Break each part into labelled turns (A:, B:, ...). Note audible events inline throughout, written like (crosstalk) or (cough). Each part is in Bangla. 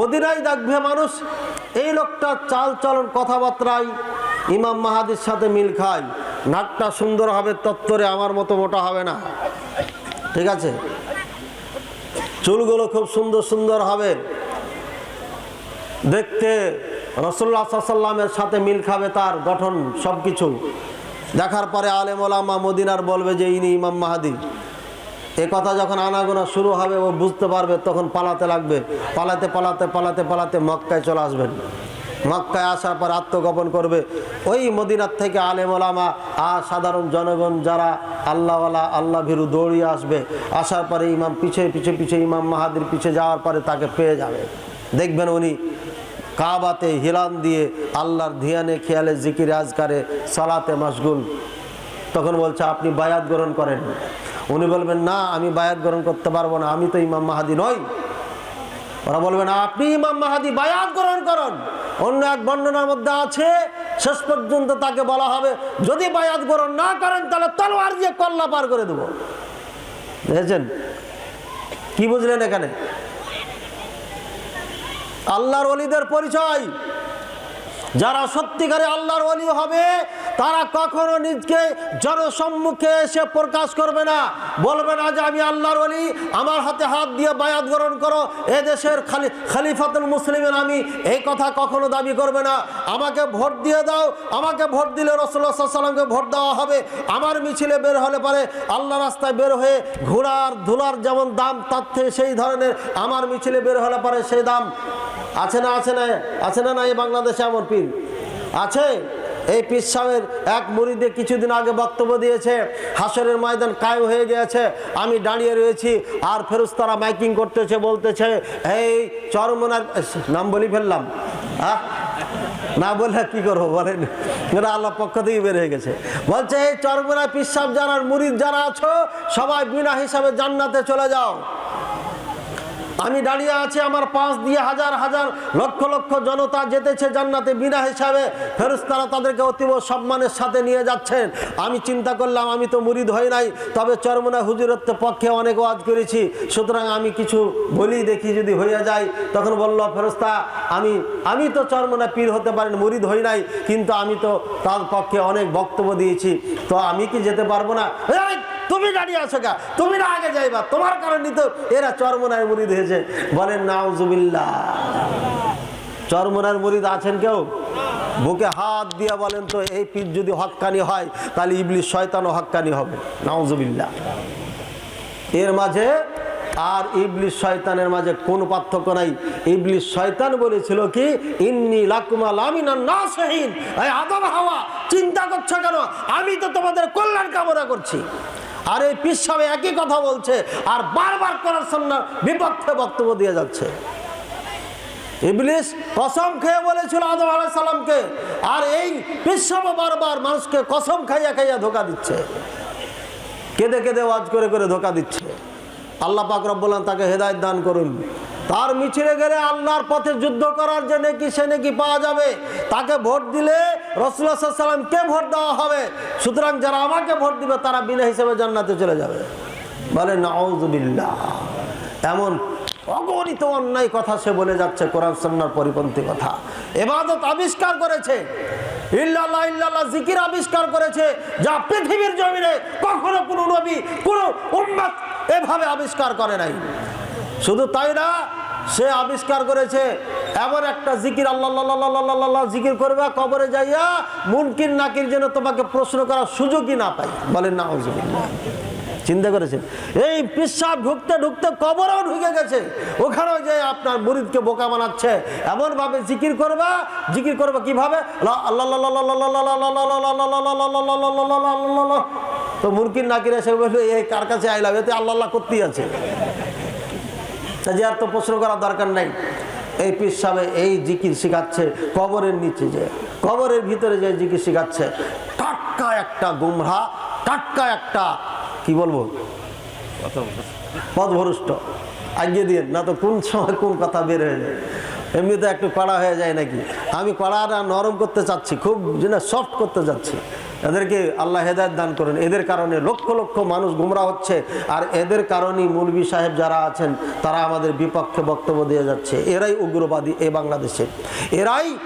A: মদিনায় দেখবে মানুষ, এই লোকটা চাল চলন কথাবার্তায় ইমাম মাহাদির সাথে মিল খায়। নাকটা সুন্দর হবে, তত্তরে আমার মতো মোটা হবে না। ঠিক আছে? চুলগুলো খুব সুন্দর সুন্দর হবে। দেখতে রসল্লা সাল্লামের সাথে মিল খাবে তার গঠন সব কিছু দেখার পরে আলেম মদিনার বলবে যে ইনি ইমাম মাহাদি। এ কথা যখন আনাগোনা শুরু হবে, ও বুঝতে পারবে, তখন পালাতে লাগবে। পালাতে পালাতে পালাতে পালাতে মক্কায় চলে আসবেন। মক্কায় আসার পর আত্মগোপন করবে। ওই মদিনার থেকে আলেম ওলামা আর সাধারণ জনগণ যারা আল্লাহওয়ালা, আল্লাহ ভীরু দৌড়িয়ে আসবে, আসার পরে ইমাম পিছে পিছে পিছে, ইমাম মাহাদির পিছে যাওয়ার পরে তাকে পেয়ে যাবে। দেখবেন উনি কাবাতে হিলান দিয়ে আল্লাহর ধিয়ানে, খেয়ালে, জিকির, আজকারে, সালাতে মাসগুল তখন বলছে, আপনি বায়াত গ্রহণ করেন। উনি বলবেন, না, আমি বায়াত গ্রহণ করতে পারব না, আমি তো ইমাম মাহাদি নই। ওরা বলবেন আপনি ইমাম মাহাদি, বায়াত গ্রহণ করুন। অন্য এক বর্ণনার মধ্যে আছে, শেষ পর্যন্ত তাকে বলা হবে, যদি বায়াত গ্রহণ না করেন, তাহলে তলোয়ার দিয়ে কল্লা পার করে দেবো। দেখেছেন? কি বুঝলেন এখানে? আল্লাহর অলিদের পরিচয়। যারা সত্যিকারে আল্লাহর অলি হবে, তারা কখনো নিজকে জনসম্মুখে এসে প্রকাশ করবে না। বলবে না যে আমি আল্লাহর অলি আমার হাতে হাত দিয়ে বায়াত গ্রহণ করো এ দেশের খালি, খালিফাতুল মুসলিমের আমি এই কথা কখনো দাবি করবে না। আমাকে ভোট দিয়ে দাও, আমাকে ভোট দিলে রসুল্লাহ সাল্লামকে ভোট দেওয়া হবে। আমার মিছিলে বের হলে পারে আল্লাহ রাস্তায় বের হয়ে ঘোড়ার ধুলার যেমন দাম, তার থেকে সেই ধরনের আমার মিছিলে বের হলে পারে সেই দাম। আছে না আছে না আছে না না, এই বাংলাদেশে এমন পীর? আছে? এই পীর সাহেবের এক মুড়িদে কিছুদিন আগে বক্তব্য দিয়েছে, হাসরের ময়দান কায়েম হয়ে গিয়েছে, আমি দাঁড়িয়ে রয়েছি, আর ফেরুস্তারা মাইকিং করতেছে, বলতেছে এই চরমনার নাম বলি ফেললাম। হ্যাঁ না বললে কি করব বলেন? আল্লাহ পক্ষ থেকে বের হয়ে গেছে। বলছে, এই চরমনা পিসাব যারা, মুরিদ যারা আছো, সবাই বিনা হিসাবে জান্নাতে চলে যাও। আমি দাঁড়িয়ে আছি আমার পাঁচ দিয়ে হাজার হাজার লক্ষ লক্ষ জনতা যেতেছে জান্নাতে বিনা হিসাবে। ফেরস্তারা তাদেরকে অতীব সম্মানের সাথে নিয়ে যাচ্ছেন। আমি চিন্তা করলাম, আমি তো মুরিদ হই নাই, তবে চরমনা হুজুরত্বের পক্ষে অনেক ওয়াজ করেছি। সুতরাং আমি কিছু বলি দেখি যদি হয়ে যায়। তখন বলল ফেরস্তা আমি আমি তো চরমনা পীর হতে পারেন, মুরিদ হই নাই, কিন্তু আমি তো তার পক্ষে অনেক বক্তব্য দিয়েছি। তো আমি কি যেতে পারব না? তুমি দাঁড়িয়ে আছো গা, তুমি না আগে যাইবা। তোমার কারণে তো এরা চরমনায় মুরিদ হয়েছে। বলেন, নাউজুবিল্লাহ। চরমনার মুরিদ আছেন কেউ? বুকে হাত দিয়ে বলেন তো, এই পীর যদি হক্কানি হয়, তাহলে ইবলিশ শয়তানও হক্কানি হবে। নাউজুবিল্লাহ। এর মাঝে আর ইবলিশ শয়তানের মাঝে কোনো পার্থক্য নাই। ইবলিশ শয়তান বলেছিল কি, ইন্নি লাকুমা লামিনা নাসহিন। এই আদম হাওয়া, চিন্তা করছ কেন? আমি তো তোমাদের কল্যাণ কামনা করছি। আর এই পিসাবে একই কথা বলছে আর বারবার করার সামনে বিপক্ষে বক্তব্য দিয়ে যাচ্ছে। ইবলিস কসম খেয়ে বলেছিল আদম আলাইসাল্লামকে আর এই পিসাব বারবার মানুষকে কসম খাইয়া খাইয়া ধোকা দিচ্ছে। কেঁদে কেঁদে ওয়াজ করে করে ধোকা দিচ্ছে। আল্লাহ পাক রব্বুল তাকে হেদায়ত দান করুন। তার মিছিলে গেলে আল্লাহর পথে যুদ্ধ করার যে নেকি সে নেকি পাওয়া যাবে? তাকে ভোট দিলে রসুল্লাহ সাল্লামকে ভোট দেওয়া হবে। সুতরাং যারা আমাকে ভোট দিবে, তারা বিনা হিসেবে জান্নাতে চলে যাবে। বলে নাউজুবিল্লাহ এমন অগণিত অন্যায় কথা সে বলে যাচ্ছে, কোরআন সন্ন্যার পরিপন্থী কথা। এবাদত আবিষ্কার করেছে। ইল্লাল্লাহ ইল্লাল্লাহ জিকির আবিষ্কার করেছে, যা পৃথিবীর জমিনে কখনো কোনো নবী, কোনো উম্মত এভাবে আবিষ্কার করে নাই। শুধু তাই না সে আবিষ্কার করেছে এমন একটা জিকির আল্লাহ জিকির করবে কবরে যাইয়া মুনকির নাকির যেন তোমাকে প্রশ্ন করার সুযোগই না পাই বলেন না চিন্তা করেছেন এই পিসাব ঢুকতে ঢুকতে কবরেও ঢুকে গেছে ওখানেও যে আপনার মুরিদকে বোকা বানাচ্ছে এমন ভাবে জিকির করবা জিকির করবা কীভাবে তো মুরকির নাকির এসে বলবে এই কার কাছে আইলাম এতে আল্লাহ করতেই আছে যে আর তো প্রশ্ন করার দরকার নাই। এই পীর সাহেব এই জিকির শিখাচ্ছে, কবরের নিচে যে, কবরের ভিতরে যে জিকির শিখাচ্ছে। টাটকা একটা গুমরা, টাটকা একটা, কি বলব? পদভরষ্ট আজ্ঞে দিয়ে না তো কোন সময় কোন কথা বের হয়ে যায়। এমনি তো একটু কড়া হয়ে যায় নাকি? আমি কড়াটা নরম করতে চাচ্ছি, খুব, যেন সফট করতে চাচ্ছি। এদেরকে আল্লাহ হেদায়ত দান করেন। এদের কারণে লক্ষ লক্ষ মানুষ গুমরা হচ্ছে। আর এদের কারণেই মুলবি সাহেব যারা আছেন, তারা আমাদের বিপক্ষে বক্তব্য দিয়ে যাচ্ছে। এরাই উগ্রবাদী এ বাংলাদেশে। এরাই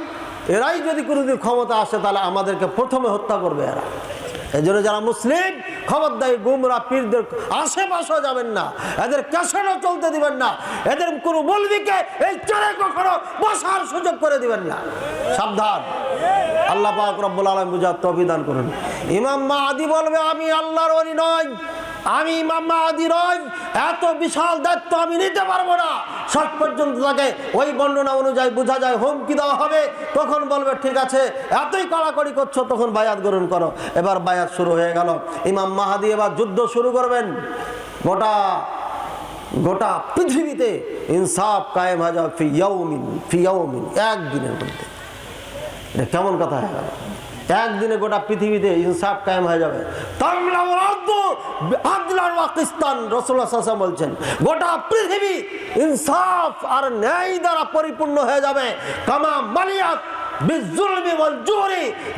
A: এরাই যদি কোনোদিন ক্ষমতা আসে, তাহলে আমাদেরকে প্রথমে হত্যা করবে এরা। এই জন্য যারা মুসলিম, খবরদারি গুমরা পীরদের আশেপাশে যাবেন না। এদের ক্যাসেটও চলতে দিবেন না। এদের কোনো বলবিকে এই চরে কখনো বসার সুযোগ করে দিবেন না। সাবধান। আল্লাহ পাক রব্বুল আলম বুঝার অভিধান করুন। ইমাম আদি বলবে, আমি আল্লাহর ওরি নয় আমি ইমাম মাহাদি নয় এত বিশাল দায়িত্ব আমি নিতে পারব না। শেষ পর্যন্ত তাকে ওই বর্ণনা অনুযায়ী বোঝা যায়, হুমকি দেওয়া হবে। তখন বলবে, ঠিক আছে, এতই কড়াকড়ি করছ, তখন বায়াত গ্রহণ করো। এবার বায়াত শুরু হয়ে গেল। ইমাম মাহাদি এবার যুদ্ধ শুরু করবেন। গোটা গোটা পৃথিবীতে ইনসাফ কায়েম হয়ে যাবে ফি ইয়াউমিন ফি ইয়াউমিন, একদিনের মধ্যে। এটা কেমন কথা হয়ে গেল? একদিনে গোটা পৃথিবীতে ইনসাফ কায়েম হয়ে যাবে। তামলা ওয়াল আরদু বিআদলান ওয়া কিসতান, রাসূলুল্লাহ সাল্লাল্লাহু আলাইহি ওয়াসাল্লাম বলছেন, গোটা পৃথিবী ইনসাফ আর ন্যায় দ্বারা পরিপূর্ণ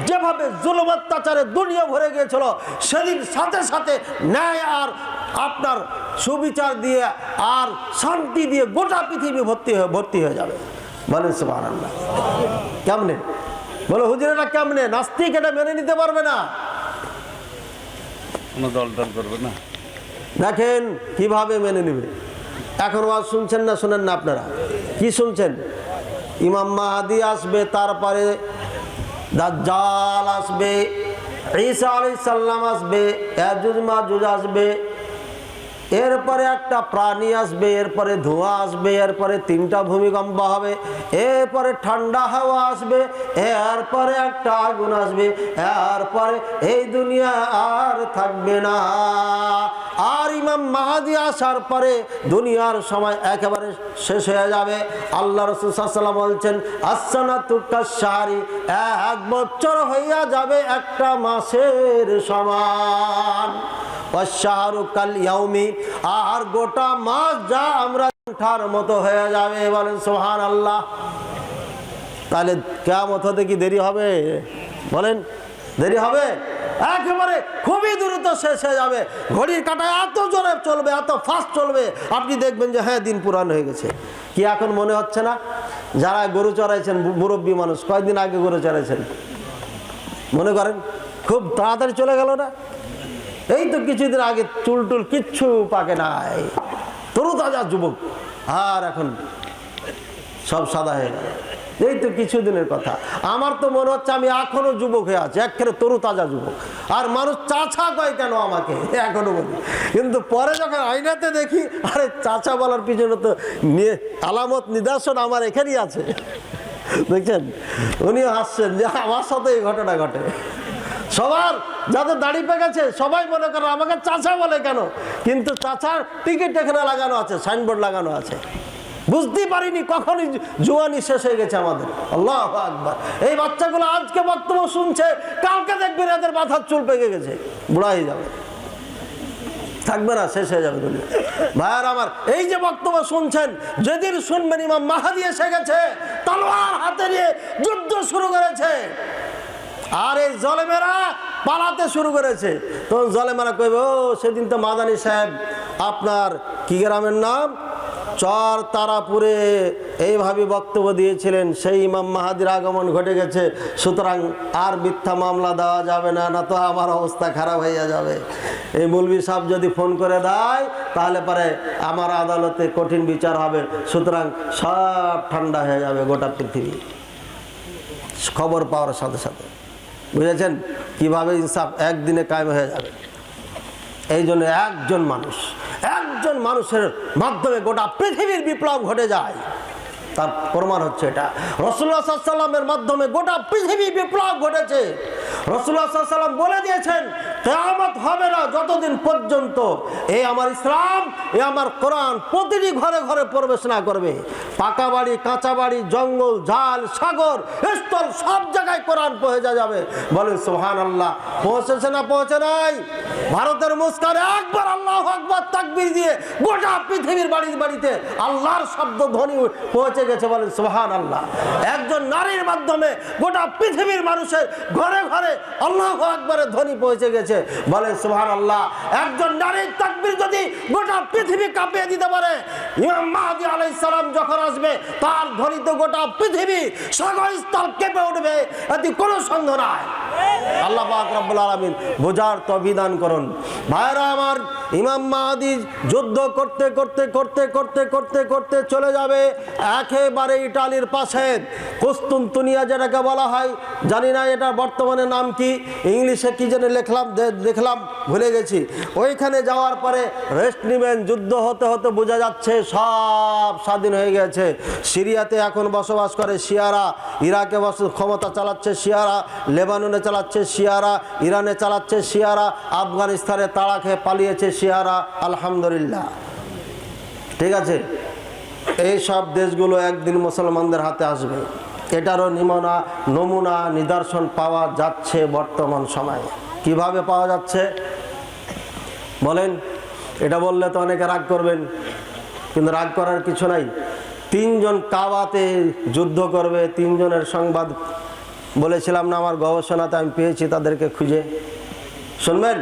A: যেভাবে জুলুম অত্যাচারে দুনিয়া ভরে গিয়েছিল, সেদিন সাথে সাথে ন্যায় আর আপনার সুবিচার দিয়ে আর শান্তি দিয়ে গোটা পৃথিবী ভর্তি হয়ে ভর্তি হয়ে যাবে। কেমনে? বলো হুজুর এটা কেমনে? নাস্তিক এটা মেনে নিতে পারবে না।
B: কোনো দল করবে না।
A: দেখেন কীভাবে মেনে নেবে। এখন ওয়াজ শুনছেন না, শোনেন না আপনারা। কি শুনছেন? ইমাম মাহাদি আসবে, তারপরে দাজ্জাল আসবে, ঈসা আলাইহিস সাল্লাম আসবে ইয়াজুজ মাজুজ আসবে এরপরে একটা প্রাণী আসবে, এরপরে ধোঁয়া আসবে, এরপরে তিনটা ভূমিকম্প হবে, এরপরে ঠান্ডা হাওয়া আসবে, এরপরে একটা আগুন আসবে, এরপরে এই দুনিয়া আর থাকবে না। আর ইমাম মাহাদি আসার পরে দুনিয়ার সময় একেবারে শেষ হয়ে যাবে। আল্লাহ রসুল সাল্লাম বলছেন আসানা তুকা সারি এক বছর হইয়া যাবে একটা মাসের সমান। ইয়াউমি, আর গোটা মাস যা আমরা ঠার মতো হয়ে যাবে, বলেন সোহান আল্লাহ তাহলে কেমত হতে কি দেরি হবে? বলেন, দেরি হবে? একেবারে খুবই দ্রুত শেষ হয়ে যাবে। ঘড়ির কাঁটায় এত জোরে চলবে, এত ফাস্ট চলবে, আপনি দেখবেন যে হ্যাঁ দিন পুরান হয়ে গেছে। কি এখন মনে হচ্ছে না? যারা গরু চড়াইছেন মুরব্বী মানুষ, কয়েকদিন আগে গরু চড়াইছেন। মনে করেন? খুব তাড়াতাড়ি চলে গেল না? এই তো কিছুদিন আগে চুল টুল কিচ্ছু পাকে নাই। তরু তাজা যুবক। আর এখন সব সাদা হয়ে গেল। এই তো কিছুদিনের কথা। আমার তো মনে হচ্ছে আমি এখনও যুবক হয়ে আছি, একেবারে তরু তাজা যুবক। আর মানুষ চাচা কয় কেন আমাকে? এখনও বলি। কিন্তু পরে যখন আইনাতে দেখি, আরে চাচা বলার পিছনে তো আলামত নিদর্শন আমার এখানেই আছে। দেখছেন? উনিও হাসছেন যে আমার সাথে এই ঘটনা ঘটে। সবার যাদের দাড়ি পেকেছে, সবাই মনে করে, আমাকে চাচা বলে কেন? কিন্তু চাচার টিকিট এখানে লাগানো আছে, সাইনবোর্ড লাগানো আছে। বুঝতেই পারিনি কখনই জুয়ানি শেষ হয়ে গেছে আমাদের। আল্লাহ আকবার। এই বাচ্চাগুলো আজকে বক্তব্য শুনছে, কালকে দেখবেন এদের মাথার চুল পেকে গেছে। বুড়া হয়ে যাবে। থাকবে না, শেষ হয়ে যাবে দুনিয়া। ভাইয়ার আমার, এই যে বক্তব্য শুনছেন, যেদিন শুনবেন ইমাম মাহাদি এসে গেছে, তলোয়ার হাতে নিয়ে যুদ্ধ শুরু করেছে। আর এই জলেমেরা পালাতে শুরু করেছে। তখন জলেমেরা কইবে, ও, সেদিন তো মাদানি সাহেব আপনার কি গ্রামের নাম? চর তারাপুরে এইভাবে বক্তব্য দিয়েছিলেন, সেই ইমাম মাহাদির আগমন ঘটে গেছে, সুতরাং আর মিথ্যা মামলা দেওয়া যাবে না না তো আমার অবস্থা খারাপ হয়ে যাবে। এই মুলবি সাহেব যদি ফোন করে দেয়, তাহলে পরে আমার আদালতে কঠিন বিচার হবে, সুতরাং সব ঠান্ডা হয়ে যাবে গোটা পৃথিবী। খবর পাওয়ার সাথে সাথে। বুঝেছেন? কীভাবে ইনসাফ একদিনে কায়েম হয়ে যাবে? এই জন্য একজন মানুষ, একজন মানুষের মাধ্যমে গোটা পৃথিবীর বিপ্লব ঘটে যায়। তার প্রমাণ হচ্ছে এটা। রসুল্লাহ সাল্লামের মাধ্যমে গোটা পৃথিবী বিপ্লব ঘটেছে। রসুল্লাহ সাল্লাম বলে দিয়েছেন কেয়ামত হবে না যতদিন পর্যন্ত এই আমার ইসলাম, এ আমার কোরআন প্রতিটি ঘরে ঘরে প্রবেশ না করবে। পাকা বাড়ি, কাঁচা বাড়ি, জঙ্গল ঝাল সাগর, স্থল সব জায়গায় কোরআন পৌঁছে যাবে। বলেন সোহান আল্লাহ পৌঁছেছে না, পৌঁছে নাই। ভারতের মুস্কানে একবার আল্লাহ একবার তাকবির দিয়ে গোটা পৃথিবীর বাড়ি বাড়িতে আল্লাহর শব্দ ধ্বনি পৌঁছে গেছে বলেন সোহান আল্লাহ একজন নারীর মাধ্যমে গোটা পৃথিবীর মানুষের ঘরে ঘরে আল্লাহ আকবরের ধ্বনি পৌঁছে গেছে। বলেন সুহান আল্লাহ একজন নারীর তাকবির যদি গোটা পৃথিবী কাঁপিয়ে দিতে পারে, ইমাম মাহাদি আলাই সালাম যখন আসবে, তার ধ্বনিতে গোটা পৃথিবী সাগরস্থল কেঁপে উঠবে এটি কোনো সন্দেহ নাই। আল্লাহ পাক রব্বুল আলামিন বোঝার তবিদান করুন। ভাইরা আমার, ইমাম মাহাদি যুদ্ধ করতে করতে করতে করতে করতে করতে চলে যাবে একেবারে ইটালির পাশে। কুস্তুনতুনিয়া যেটাকে বলা হয়, জানি না এটা বর্তমানে নাম কি, ইংলিশে কি যেন লিখলাম দেখলাম, ভুলে গেছি। ওইখানে যাওয়ার পরে রেস্ট নেবেন, যুদ্ধ হতে হতে বোঝা যাচ্ছে সব স্বাধীন হয়ে গেছে। সিরিয়াতে এখন বসবাস করে শিয়ারা, ইরাকে বস ক্ষমতা চালাচ্ছে শিয়ারা, লেবাননে চালাচ্ছে শিয়ারা, ইরানে চালাচ্ছে শিয়ারা, আফগানিস্তানে তাড়া খেয়ে পালিয়েছে শিয়ারা, আলহামদুলিল্লাহ। ঠিক আছে? এই সব দেশগুলো একদিন মুসলমানদের হাতে আসবে। এটারও নিমনা, নমুনা, নিদর্শন পাওয়া যাচ্ছে বর্তমান সময়ে। কীভাবে পাওয়া যাচ্ছে? বলেন, এটা বললে তো অনেকে রাগ করবেন, কিন্তু রাগ করার কিছু নাই। তিনজন কাবাতে যুদ্ধ করবে, তিনজনের সংবাদ বলেছিলাম না, আমার গবেষণাতে আমি পেয়েছি, তাদেরকে খুঁজে। শুনবেন?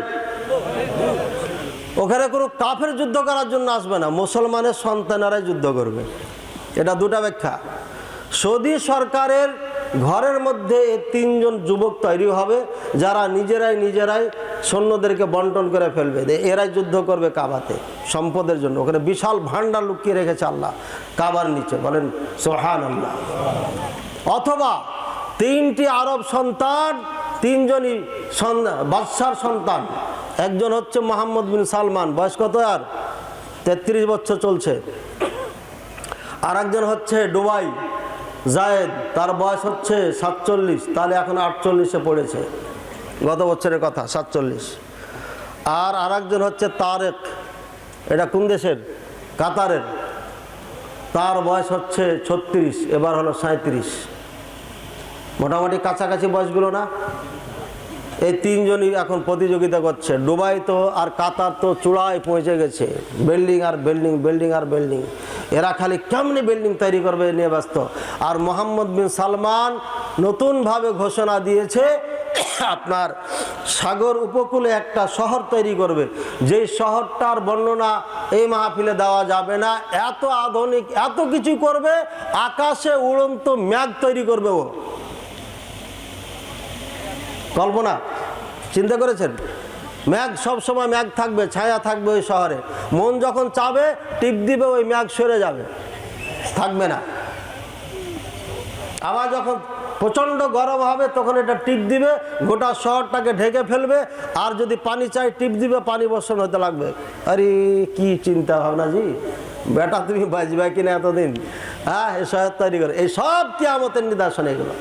A: ওখানে কোনো কাফের যুদ্ধ করার জন্য আসবে না, মুসলমানের সন্তানেরাই যুদ্ধ করবে। এটা দুটা ব্যাখ্যা। সৌদি সরকারের ঘরের মধ্যে তিনজন যুবক তৈরি হবে, যারা নিজেরাই নিজেরাই সৈন্যদেরকে বন্টন করে ফেলবে। এরাই যুদ্ধ করবে কাবাতে, সম্পদের জন্য। ওখানে বিশাল ভান্ডার লুকিয়ে রেখেছে আল্লাহ, কাবার নিচে। বলেন সোহান আল্লাহ অথবা তিনটি আরব সন্তান, তিনজনই বাদশার সন্তান। একজন হচ্ছে মোহাম্মদ বিন সালমান। বয়স কত আর? তেত্রিশ বছর চলছে। আর একজন হচ্ছে ডুবাই, জায়েদ। তার বয়স হচ্ছে সাতচল্লিশ, তাহলে এখন আটচল্লিশে পড়েছে। গত বছরের কথা, সাতচল্লিশ। আর আরেকজন হচ্ছে তারেক। এটা কোন দেশের? কাতারের। তার বয়স হচ্ছে ছত্রিশ, এবার হলো সাঁত্রিশ মোটামুটি কাছাকাছি বয়সগুলো না। এই তিনজনই এখন প্রতিযোগিতা করছে। ডুবাই তো আর কাতার তো চূড়ায় পৌঁছে গেছে। বিল্ডিং আর বিল্ডিং বিল্ডিং আর বিল্ডিং। এরা খালি কেমনি বিল্ডিং তৈরি করবে নিয়ে ব্যস্ত। আর মোহাম্মদ বিন সালমান নতুনভাবে ঘোষণা দিয়েছে, আপনার সাগর উপকূলে একটা শহর তৈরি করবে। যেই শহরটার বর্ণনা এই মাহফিলে দেওয়া যাবে না। এত আধুনিক, এত কিছু করবে, আকাশে উড়ন্ত ম্যাগ তৈরি করবে ও। কল্পনা, চিন্তা করেছেন? ম্যাগ, সব সময় ম্যাগ থাকবে, ছায়া থাকবে ওই শহরে। মন যখন চাবে, টিপ দিবে, ওই ম্যাগ সরে যাবে। থাকবে না। আবার যখন প্রচণ্ড গরম হবে, তখন এটা টিপ দিবে, গোটা শহরটাকে ঢেকে ফেলবে, আর যদি পানি চাই টিপ দিবে, পানি বর্ষণ হতে লাগবে। আরে, কি চিন্তা ভাবনা জি? বেটা, তুমি বাজবে কিনা এতদিন? হ্যাঁ এই শহর তৈরি করে। এই সব কিয়ামতের নিদর্শন এগুলো।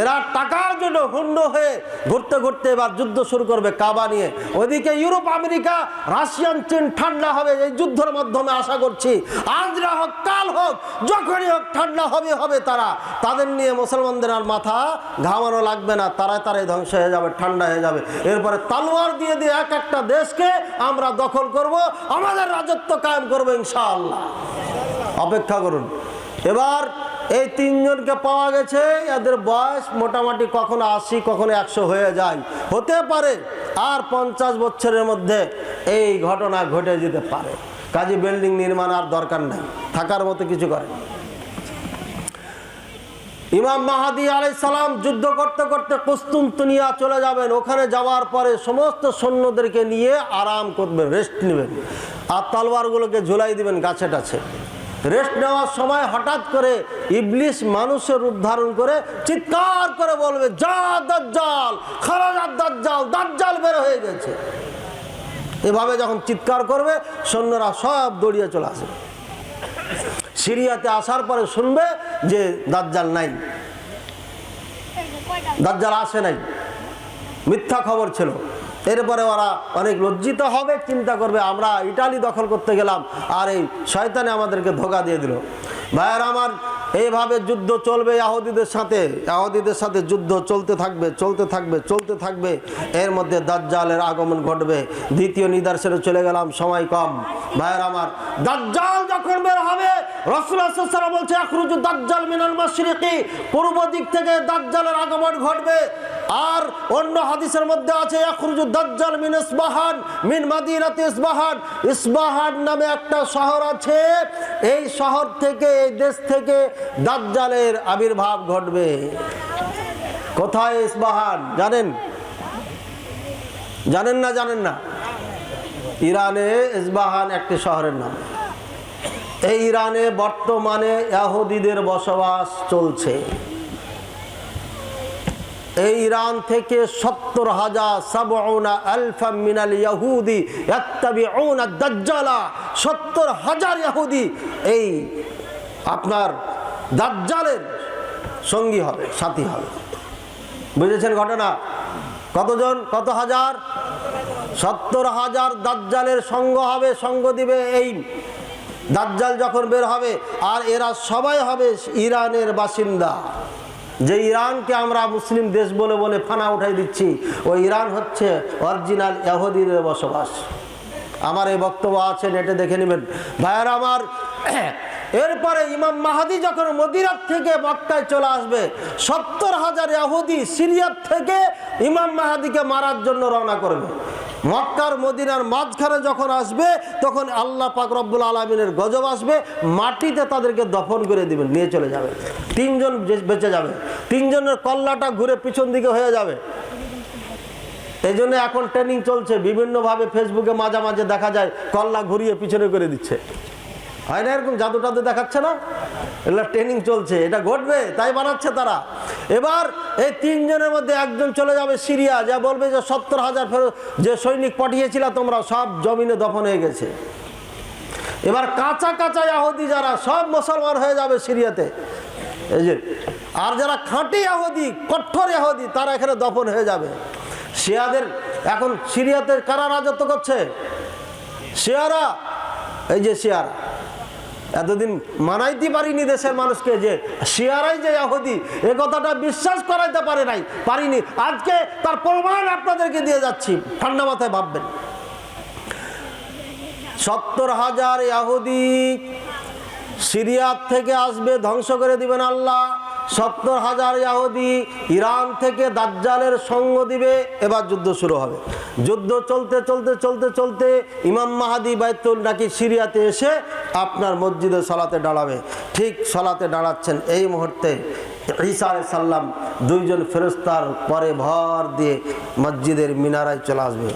A: এরা টাকার জন্য হুন্ড হয়ে ঘুরতে ঘুরতে এবার যুদ্ধ শুরু করবে কাবা নিয়ে। ওইদিকে ইউরোপ, আমেরিকা, রাশিয়ান চীন ঠান্ডা হবে, এই যুদ্ধের মাধ্যমে আশা করছি আজ না হোক, কাল হোক, যখনই হোক ঠান্ডা হবে হবে তারা। তাদের নিয়ে মুসলমানদের আর মাথা ঘামানো লাগবে না, তারাই তারাই ধ্বংস হয়ে যাবে, ঠান্ডা হয়ে যাবে। এরপরে তালোয়ার দিয়ে দিয়ে এক একটা দেশকে আমরা দখল করব, আমাদের রাজত্ব কায়েম করব ইনশাআল্লাহ। অপেক্ষা করুন। এবার এই তিনজনকে পাওয়া গেছে। এদের বয়স মোটামুটি কখনো আশি, কখনো একশো হয়ে যায়। হতে পারে আর পঞ্চাশ বছরের মধ্যে এই ঘটনা ঘটে যেতে পারে। কাজে বিল্ডিং নির্মাণ আর দরকার নাই। থাকার মতো কিছু করে ইমাম মাহাদি আলাই সালাম যুদ্ধ করতে করতে কুস্তুনতুনিয়া চলে যাবেন। ওখানে যাওয়ার পরে সমস্ত সৈন্যদেরকে নিয়ে আরাম করবেন রেস্ট নেবেন। আর তালবারগুলোকে ঝুলাই দিবেন গাছে টাছে। রেস্ট নেওয়ার সময় হঠাৎ করে ইবলিশ মানুষের রূপ ধারণ করে চিৎকার করে বলবে, যা দাজ্জাল খারাজার দাজ্জাল দাজ্জাল বের হয়ে গেছে। এভাবে যখন চিৎকার করবে, সৈন্যরা সব দৌড়িয়ে চলে আসবে। সিরিয়াতে আসার পরে শুনবে যে দাজ্জাল নাই। দাজ্জাল আসে নাই। মিথ্যা খবর ছিল। এরপরে ওরা অনেক লজ্জিত হবে, চিন্তা করবে, আমরা ইটালি দখল করতে গেলাম। আর এই শয়তানে আমাদেরকে ধোকা দিয়ে দিল। ভাইয়ের আমার, এইভাবে যুদ্ধ চলবে ইয়াহুদিদের সাথে ইয়াহুদিদের সাথে যুদ্ধ চলতে থাকবে চলতে থাকবে চলতে থাকবে। এর মধ্যে দাজ্জালের আগমন ঘটবে, দ্বিতীয় নিদর্শনে চলে গেলাম সময় কম। ভাইয়ের আমার, দাজ্জাল যখন বের হবে বলছে দাজ্জাল মিনাল পূর্ব দিক থেকে ঘটবে। আর অন্য হাদিসের মধ্যে আছে দাজ্জাল ইসবাহান নামে একটা শহর আছে। এই শহর থেকে, এই দেশ থেকে দাজ্জালের আবির্ভাব ঘটবে। কোথায় ইসবাহান? জানেন? জানেন না জানেন না। ইরানে ইসবাহান একটি শহরের নাম। এই ইরানে বর্তমানে ইয়াহুদিদের বসবাস চলছে। এই ইরান থেকে সত্তর হাজার ইয়াহুদি দাজ্জালা। সত্তর হাজার ইয়াহুদি এই আপনার দাজ্জালের সঙ্গী হবে, সাথী হবে। বুঝেছেন ঘটনা? কতজন? কত হাজার? সত্তর হাজার দাজ্জালের সঙ্গ হবে, সঙ্গ দিবে এই দাজ্জাল যখন বের হবে, আর এরা সবাই হবে ইরানের বাসিন্দা। যে ইরানকে আমরা মুসলিম দেশ বলে বলে ফানা উঠাই দিচ্ছি ওই ইরান হচ্ছে অরিজিনাল ইহুদিদের বসবাস। আমার এই বক্তব্য আছে, নেটে দেখে নেবেন। ভাইয়ার আমার, এরপরে ইমাম মাহাদি যখন মদিরাত থেকে মক্কায় চলে আসবে, সত্তর হাজার ইয়াহুদি সিরিয়ার থেকে ইমাম মাহাদিকে মারার জন্য রওনা করবে। মক্কার মদিনার মাঝখানে যখন আসবে, তখন আল্লাহ পাক রব্বুল আলমিনের গজব আসবে, মাটিতে তাদেরকে দফন করে দিবেন, নিয়ে চলে যাবে। তিনজন বেঁচে যাবে। তিনজনের কল্লাটা ঘুরে পিছন দিকে হয়ে যাবে। এই জন্য এখন ট্রেনিং চলছে, বিভিন্নভাবে ফেসবুকে মাঝে মাঝে দেখা যায়, কল্লা ঘুরিয়ে পিছনে করে দিচ্ছে। হয় না এরকম জাদু টাদু দেখাচ্ছে না? এগুলো ট্রেনিং চলছে, এটা ঘটবে, তাই বানাচ্ছে তারা। এবার এই তিনজনের মধ্যে একজন চলে যাবে সিরিয়া, যা বলবে যে সত্তর হাজার ফেরত যে সৈনিক পাঠিয়েছিল তোমরা, সব জমিনে দফন হয়ে গেছে। এবার কাঁচা কাঁচা ইয়াহুদি যারা, সব মুসলমান হয়ে যাবে সিরিয়াতে। এই যে, আর যারা খাঁটি ইয়াহুদি, কঠোর ইয়াহুদি, তারা এখানে দফন হয়ে যাবে। শিয়াদের এখন সিরিয়াতে কারা রাজত্ব করছে? শিয়ারা। এই যে শিয়ারা। এতদিন মানাইতে পারিনি দেশের মানুষকে যে শিয়ারাই যে ইয়াহুদি এ কথাটা বিশ্বাস করাইতে পারে নাই, পারিনি। আজকে তার প্রমাণ আপনাদেরকে দিয়ে যাচ্ছি, ঠান্ডা মাথায় ভাববেন। সত্তর হাজার ইয়াহুদি সিরিয়ার থেকে আসবে, ধ্বংস করে দিবেন আল্লাহ। সত্তর হাজার ইয়াহুদি ইরান থেকে দাজ্জালের সঙ্গ দিবে, এবার যুদ্ধ শুরু হবে। যুদ্ধ চলতে চলতে চলতে চলতে ইমাম মাহাদি বাইতুল নাকি সিরিয়াতে এসে আপনার মসজিদে সলাতে দাঁড়াবে। ঠিক সলাতে দাঁড়াচ্ছেন এই মুহূর্তে ঈসা সাল্লাম দুইজন ফেরস্তার পরে ভর দিয়ে মসজিদের মিনারায় চলে আসবে।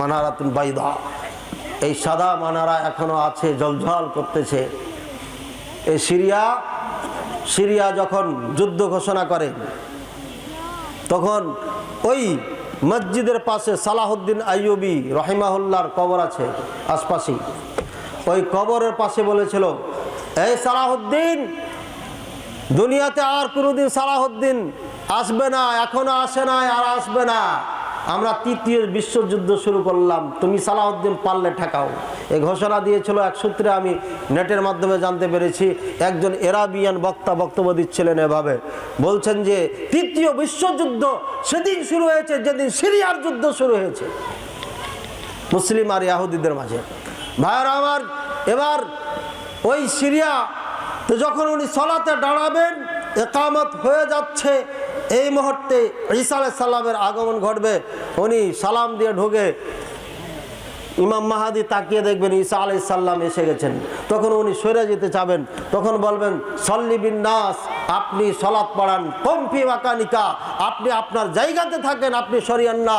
A: মানারাতুন বাইদা। এই সাদা মানারা এখনও আছে জলঝল করতেছে। এই সিরিয়া সিরিয়া যখন যুদ্ধ ঘোষণা করে, তখন ওই মসজিদের পাশে সালাহুদ্দিন আইয়ুবি রহিমাহুল্লার কবর আছে, আশপাশেই। ওই কবরের পাশে বলেছিল, এই সালাহুদ্দিন, দুনিয়াতে আর কোনোদিন সালাহুদ্দিন আসবে না, এখনও আসে না আর আসবে না। আমরা তৃতীয় বিশ্বযুদ্ধ শুরু করলাম। তুমি সালাহুদ্দিন পারলে ঠেকাও। এ ঘোষণা দিয়েছিল এক সূত্রে আমি নেটের মাধ্যমে জানতে পেরেছি, একজন এরাবিয়ান বক্তা বক্তব্য দিচ্ছিলেন এভাবে। বলছেন যে, তৃতীয় বিশ্বযুদ্ধ সেদিন শুরু হয়েছে, যেদিন সিরিয়ার যুদ্ধ শুরু হয়েছে। মুসলিম আর ইয়াহুদিদের মাঝে। ভাইয়ার আমার, এবার ওই সিরিয়া তো যখন উনি সলাতে দাঁড়াবেন, একামত হয়ে যাচ্ছে এই মুহূর্তে ঈসা সালামের আগমন ঘটবে। উনি সালাম দিয়ে ঢুকে ইমাম মাহাদি তাকিয়ে দেখবেন ঈসা আলাই সাল্লাম এসে গেছেন। তখন উনি সরে যেতে চাবেন। তখন বলবেন, সল্লি বিন্যাস নাস আপনি সলাৎ পড়ান। কমফি মাকানিকা আপনি আপনার জায়গাতে থাকেন, আপনি সরিয়ান না।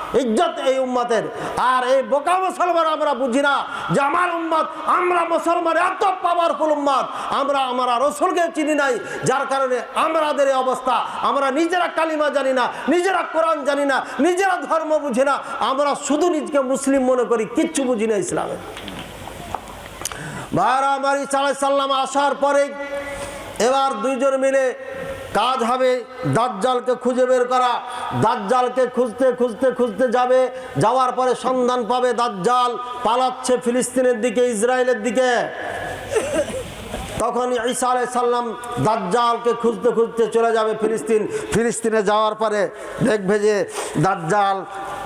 A: ইজ্জত এই উম্মতের। আর এই বোকা মুসলমান আমরা বুঝি না যে আমার উম্মত, আমরা মুসলমান, এত পাওয়ারফুল উম্মত। আমরা আমরা রসুলকে চিনি নাই, যার কারণে আমাদের এই অবস্থা। আমরা নিজেরা কালিমা জানি না, নিজেরা কোরআন জানি না, নিজেরা ধর্ম বুঝি না। আমরা শুধু নিজকে মুসলিম মনে করি, কিচ্ছু বুঝি না ইসলামে। ভাইরা, আমার সাল্লাম আসার পরে এবার দুইজন মিলে কাজ হবে, দাজ্জালকে খুঁজে বের করা। দাজ্জালকে খুঁজতে খুঁজতে খুঁজতে যাবে। যাওয়ার পরে সন্ধান পাবে দাজ্জাল, পালাচ্ছে ফিলিস্তিনের দিকে, ইসরায়েলের দিকে। তখন ঈসা আলাই সাল্লাম দাজ্জালকে খুঁজতে খুঁজতে চলে যাবে ফিলিস্তিন। ফিলিস্তিনে যাওয়ার পরে দেখবে যে দাজ্জাল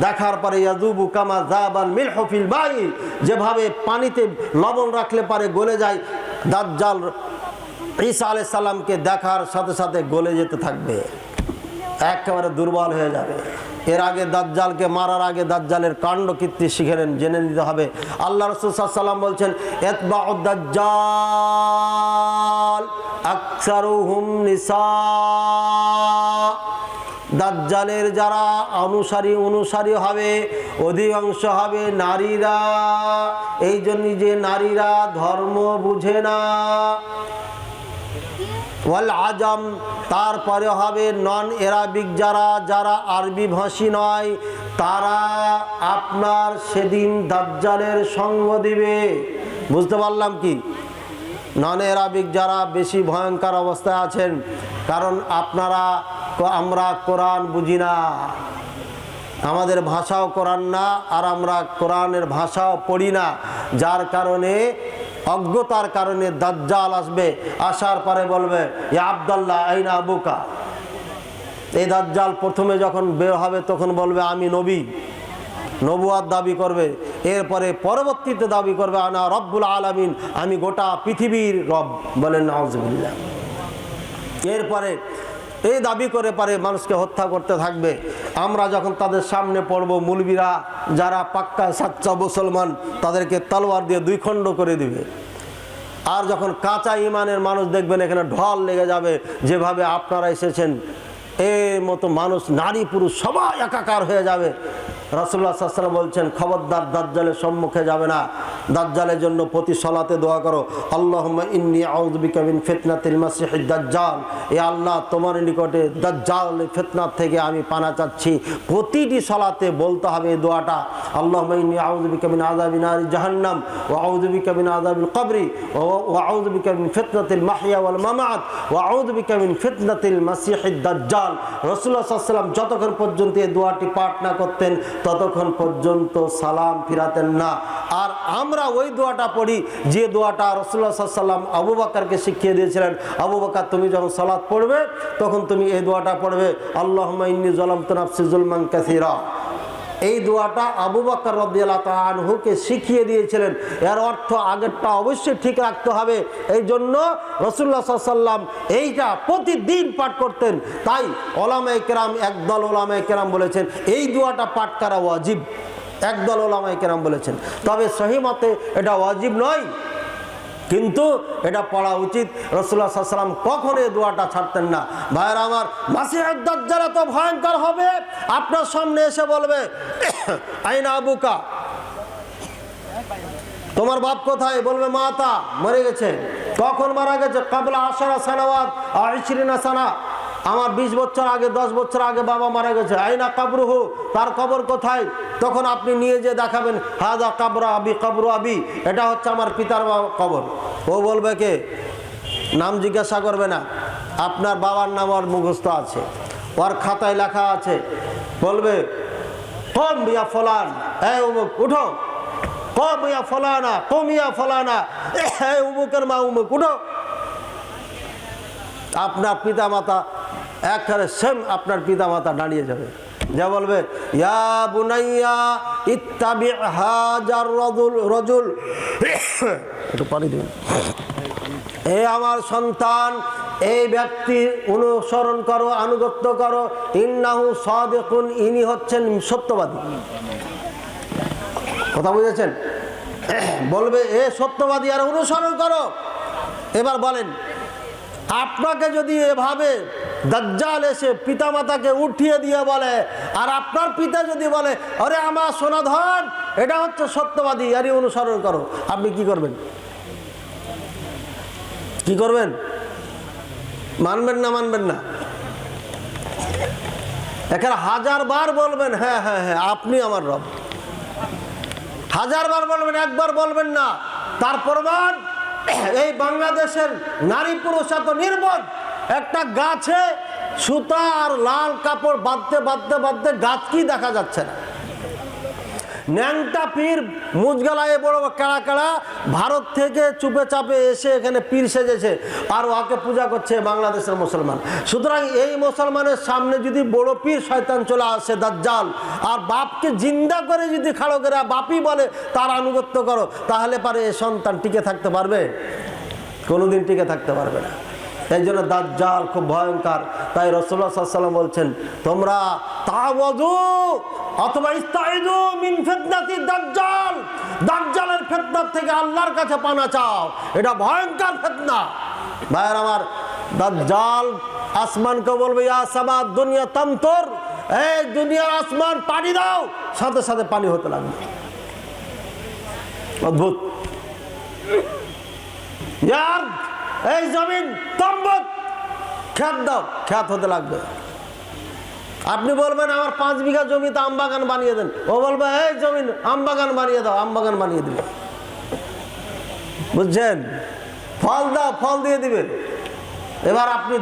A: দেখার পরে ইয়াজুবু কামা জাবান মিল হফিল বাই যেভাবে পানিতে লবণ রাখলে পারে গলে যায়। দাজ্জাল ঈসা আলাই সাল্লামকে দেখার সাথে সাথে গলে যেতে থাকবে। একেবারে দুর্বল হয়ে যাবে। এর আগে দাজ্জালকে মারার আগে দাজ্জালের কাণ্ড কীর্তি শিখে নেন, জেনে নিতে হবে। আল্লাহ রসুল সাল্লাম বলছেন এতবা দাজ্জাল আকসারুহুম নিসা। দাজ্জালের যারা অনুসারী অনুসারী হবে, অধিকাংশ হবে নারীরা। এই জন্য যে নারীরা ধর্ম বুঝে না ওয়াল আজম, তারপরে হবে নন এরাবিক যারা যারা আরবি ভাষী নয়, তারা আপনার সেদিন দাজ্জালের সঙ্গ দিবে। বুঝতে পারলাম কি? নন এরাবিক যারা বেশি ভয়ঙ্কর অবস্থায় আছেন, কারণ আপনারা আমরা কোরআন বুঝি না। আমাদের ভাষাও কোরআন না, আর আমরা কোরআনের ভাষাও পড়ি না। যার কারণে অজ্ঞতার কারণে দাজ্জাল আসবে, আসার পরে বলবে, ইয়া আবদাল্লাহ, আইনা আবুকা? এই দাজ্জাল প্রথমে যখন বের হবে, তখন বলবে, আমি নবী। নবুয়ার দাবি করবে। এরপরে পরবর্তীতে দাবি করবে, আনা রব্বুল আলমিন, আমি গোটা পৃথিবীর রব। বলেন নজবুল্লাহ এরপরে এই দাবি করে পারে মানুষকে হত্যা করতে থাকবে। আমরা যখন তাদের সামনে পড়ব, মুলবিরা যারা পাক্কা সাচ্চা মুসলমান, তাদেরকে তলোয়ার দিয়ে দুই খণ্ড করে দিবে। আর যখন কাঁচা ইমানের মানুষ দেখবেন, এখানে ঢল লেগে যাবে। যেভাবে আপনারা এসেছেন এর মতো মানুষ, নারী, পুরুষ সবাই একাকার হয়ে যাবে। রসুল্লাহ সাল্লাম বলছেন, খবরদার দাজ্জালের সম্মুখে যাবে না। দাজ্জালের জন্য প্রতি সলাতে দোয়া করো। আল্লাহ ইন্নি আউজবিকা মিন ফিতনাতিল মাসিহিদ দাজ্জাল। এ আল্লাহ, তোমার নিকটে দাজ্জাল ফিতনার থেকে আমি পানা চাচ্ছি। প্রতিটি সলাতে বলতে হবে এই দোয়াটা। আল্লাহ ইন্নি আউজবিকা মিন আযাবি নারি জাহান্নাম ওয়া আউযুবিকা মিন আযাবিল কবরি ও আউযুবিকা মিন ফিতনাতিল ওয়াল মামাত ওয়া আউযুবিকা মিন ফিতনাতিল মাসিহিদ দাজ্জাল। রাসূলুল্লাহ রসুল্লাহাম যতক্ষণ পর্যন্ত এই দোয়াটি পাঠ না করতেন, ততক্ষণ পর্যন্ত সালাম ফিরাতেন না। আর আমরা ওই দোয়াটা পড়ি, যে দোয়াটা রসুল্লাহ সাল্লাম আবু বাকারকে শিখিয়ে দিয়েছিলেন, আবু বাকার, তুমি যখন সালাদ পড়বে, তখন তুমি এই দোয়াটা পড়বে আল্লাহ ইন্নি জলাম তনাফসি জুলমান কাসিরা। এই দোয়াটা আবু বাক্কর রব্দিয়াল্লাহ আনহুকে শিখিয়ে দিয়েছিলেন। এর অর্থ আগেরটা অবশ্যই ঠিক রাখতে হবে। এই জন্য রসুল্লা সাল্লাম এইটা প্রতিদিন পাঠ করতেন। তাই ওলামাই কেরাম, একদল ওলামাই কেরাম বলেছেন, এই দোয়াটা পাঠ করা ওয়াজিব। একদল ওলামাই কেরাম বলেছেন। তবে সহিমতে এটা ওয়াজিব নয়। কিন্তু এটা পড়া উচিত। রসুল্লাহ সাল্লাম কখনো এই দোয়াটা ছাড়তেন না। ভাইয়ের আমার মাসি দাজ্জাল এত ভয়ঙ্কর হবে, আপনার সামনে এসে বলবে, (coughs) আইনা আবুকা? তোমার বাপ কোথায়? বলবে, মাতা, মরে গেছে। কখন মারা গেছে? কাবলা আশারা সানাওয়াত আশরিনা সানা। আমার বিশ বছর আগে, দশ বছর আগে বাবা মারা গেছে। আইনা কাবরুহু, তার কবর কোথায়? তখন আপনি নিয়ে যে দেখাবেন, হাজা কাবরা আবি, কবরু আবি। এটা হচ্ছে আমার পিতার কবর। ও বলবে কে? নাম জিজ্ঞাসা করবে না। আপনার বাবার নাম ওর মুখস্থ আছে। ওর খাতায় লেখা আছে। বলবে, কম বিয়া ফলান। এই উমুক, উঠো। কম ইয়া ফলানা, কম ইয়া ফলানা। এই উমুকের মা, উমুক, উঠো। আপনার পিতা মাতা একবারে সেম আপনার পিতা মাতা দাঁড়িয়ে যাবে। যা বলবে, ইয়া বুনাইয়া, ইত্তাবি হাজার রজুল রজুল। একটু পানি এ আমার সন্তান, এই ব্যক্তি অনুসরণ করো, আনুগত্য করো। ইন্নাহু সাদেকুন, ইনি হচ্ছেন সত্যবাদী। কথা বুঝেছেন? বলবে, এ সত্যবাদী, আর অনুসরণ করো। এবার বলেন, আপনাকে যদি এভাবে দাজ্জাল এসে পিতামাতাকে উঠিয়ে দিয়ে বলে, আর আপনার পিতা যদি বলে, আরে আমার সোনাধন এটা হচ্ছে সত্যবাদী আরে অনুসরণ করো। আপনি কি করবেন? কি করবেন? মানবেন না মানবেন না? এখানে হাজার বার বলবেন হ্যাঁ হ্যাঁ হ্যাঁ আপনি আমার রব। হাজার বার বলবেন, একবার বলবেন না। তার প্রমাণ, এই বাংলাদেশের নারী পুরুষ এত নির্বোধ একটা গাছে সুতা আর লাল কাপড় বাঁধতে বাঁধতে বাঁধতে গাছ কি দেখা যাচ্ছে না। ন্যাংটা পীর মুজগালায় বড় কেড়া কেড়া ভারত থেকে চুপে চাপে এসে এখানে পীর সেজেছে আর ওকে পূজা করছে বাংলাদেশের মুসলমান। সুতরাং এই মুসলমানের সামনে যদি বড় পীর শয়তান চলে আসে, দাজ্জাল, আর বাপকে জিন্দা করে যদি খাড়ো করে বাপই বলে তার আনুগত্য করো, তাহলে পারে এ সন্তান টিকে থাকতে পারবে? কোনোদিন টিকে থাকতে পারবে না। এই জন্য দাজ্জাল খুব ভয়ঙ্কর। তাই রসুল্লাহ সাল্লাম বলছেন, তোমরা তাওয়াজু অথবা ইস্তাইদু মিন ফিতনাতি দাজ্জাল। দাজ্জালের ফিতনার থেকে আল্লাহর কাছে পানা চাও। এটা ভয়ঙ্কর ফিতনা। ভাইয়ের আমার, দাজ্জাল আসমানকে বলবে, ইয়া সামা দুনিয়া তামতর। এই দুনিয়ার আসমান পানি দাও, সাথে সাথে পানি হতে লাগবে। অদ্ভুত। এই জমিন, তম্বত। খ্যাত দাও, খ্যাত হতে লাগবে। আপনি বলবেন, আমার পাঁচ বিঘা জমিতে আম বাগান বানিয়ে দেন। ও বলবে, এই জমিন, আম বাগান বানিয়ে দাও, আম বাগান বানিয়ে দিবে। বুঝছেন? ফল দাও, ফল দিয়ে দিবেন। এবার আপনি